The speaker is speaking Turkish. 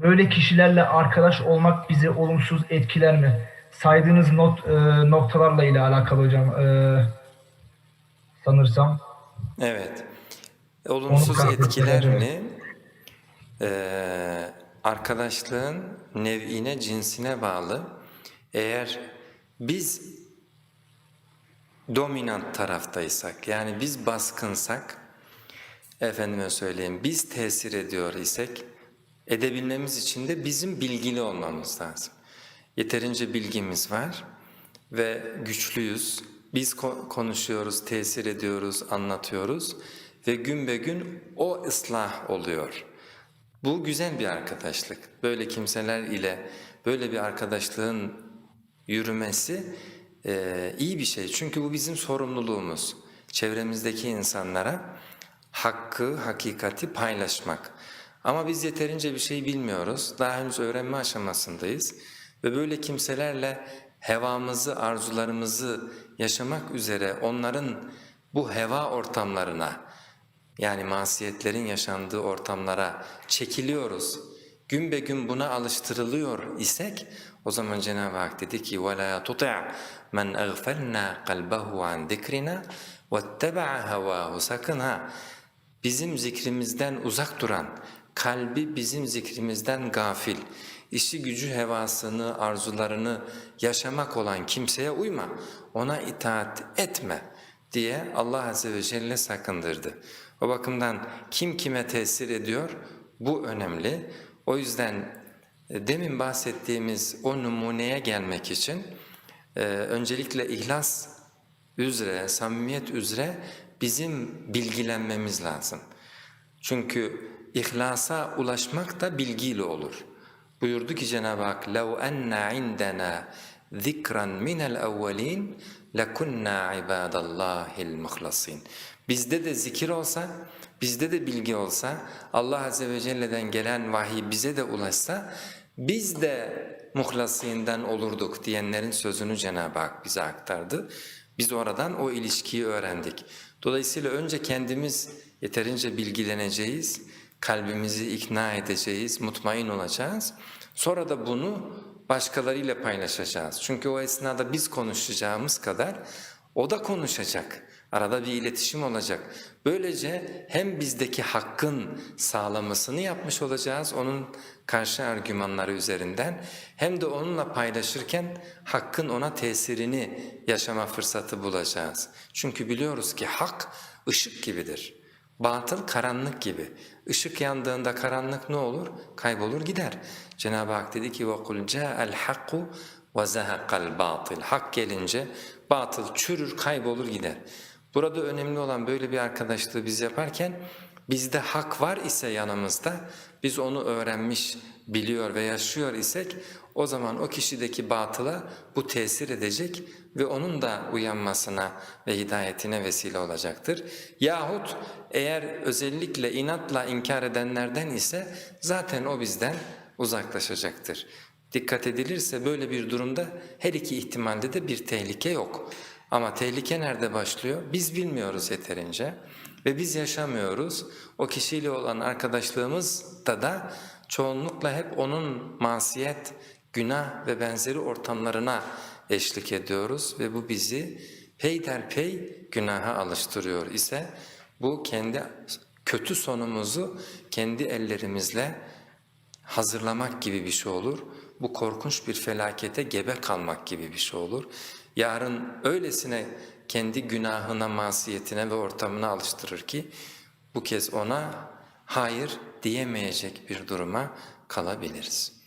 Böyle kişilerle arkadaş olmak bizi olumsuz etkiler mi? Saydığınız not e, noktalarla ile alakalı hocam. E, sanırsam. Evet. Olumsuz etkiler mi? Ee, arkadaşlığın nev'ine, cinsine bağlı. Eğer biz dominant taraftaysak, yani biz baskınsak, efendime söyleyeyim, biz tesir ediyor isek, edebilmemiz için de bizim bilgili olmamız lazım. Yeterince bilgimiz var ve güçlüyüz. Biz ko- konuşuyoruz, tesir ediyoruz, anlatıyoruz ve gün be gün o ıslah oluyor. Bu güzel bir arkadaşlık. Böyle kimseler ile böyle bir arkadaşlığın yürümesi eee, iyi bir şey. Çünkü bu bizim sorumluluğumuz. Çevremizdeki insanlara hakkı, hakikati paylaşmak. Ama biz yeterince bir şey bilmiyoruz. Daha henüz öğrenme aşamasındayız. Ve böyle kimselerle hevamızı, arzularımızı yaşamak üzere onların bu heva ortamlarına, yani masiyetlerin yaşandığı ortamlara çekiliyoruz. Gün be gün buna alıştırılıyor isek o zaman Cenab-ı Hak dedi ki وَلَا تُطِعْ مَنْ اَغْفَلْنَا قَلْبَهُ عَنْ ذِكْرِنَا وَاتَّبَعَ هَوَاهُ Sakın ha bizim zikrimizden uzak duran, kalbi bizim zikrimizden gafil, işi gücü hevasını, arzularını yaşamak olan kimseye uyma, ona itaat etme diye Allah Azze ve Celle sakındırdı. O bakımdan kim kime tesir ediyor bu önemli. O yüzden e, demin bahsettiğimiz o numuneye gelmek için e, öncelikle ihlas üzere, samimiyet üzere bizim bilgilenmemiz lazım. Çünkü ihlasa ulaşmak da bilgiyle olur. Buyurdu ki Cenab-ı Hak لَوْ أَنَّ عِنْدَنَا ذِكْرًا مِنَ الْأَوَّلِينَ لَكُنَّا عِبَادَ اللّٰهِ الْمُخْلَصِينَ Bizde de zikir olsa, bizde de bilgi olsa, Allah Azze ve Celle'den gelen vahiy bize de ulaşsa, biz de muhlasinden olurduk diyenlerin sözünü Cenab-ı Hak bize aktardı. Biz oradan o ilişkiyi öğrendik. Dolayısıyla önce kendimiz yeterince bilgileneceğiz, kalbimizi ikna edeceğiz, mutmain olacağız. Sonra da bunu başkalarıyla paylaşacağız. Çünkü o esnada biz konuşacağımız kadar o da konuşacak. Arada bir iletişim olacak. Böylece hem bizdeki hakkın sağlamasını yapmış olacağız onun karşı argümanları üzerinden hem de onunla paylaşırken hakkın ona tesirini yaşama fırsatı bulacağız. Çünkü biliyoruz ki hak ışık gibidir. Batıl karanlık gibi. Işık yandığında karanlık ne olur? Kaybolur gider. Cenab-ı Hak dedi ki وَقُلْ جَاءَ الْحَقُّ وَزَهَقَ الْبَاطِلِ Hak gelince batıl çürür, kaybolur gider. Burada önemli olan böyle bir arkadaşlığı biz yaparken bizde hak var ise yanımızda biz onu öğrenmiş, biliyor ve yaşıyor isek o zaman o kişideki batıla bu tesir edecek ve onun da uyanmasına ve hidayetine vesile olacaktır. Yahut eğer özellikle inatla inkar edenlerden ise zaten o bizden uzaklaşacaktır. Dikkat edilirse böyle bir durumda her iki ihtimalde de bir tehlike yok. Ama tehlike nerede başlıyor? Biz bilmiyoruz yeterince ve biz yaşamıyoruz. O kişiyle olan arkadaşlığımızda da çoğunlukla hep onun masiyet, günah ve benzeri ortamlarına eşlik ediyoruz ve bu bizi peyderpey günaha alıştırıyor ise bu kendi kötü sonumuzu kendi ellerimizle hazırlamak gibi bir şey olur. Bu korkunç bir felakete gebe kalmak gibi bir şey olur. Yarın öylesine kendi günahına, masiyetine ve ortamına alıştırır ki bu kez ona hayır diyemeyecek bir duruma kalabiliriz.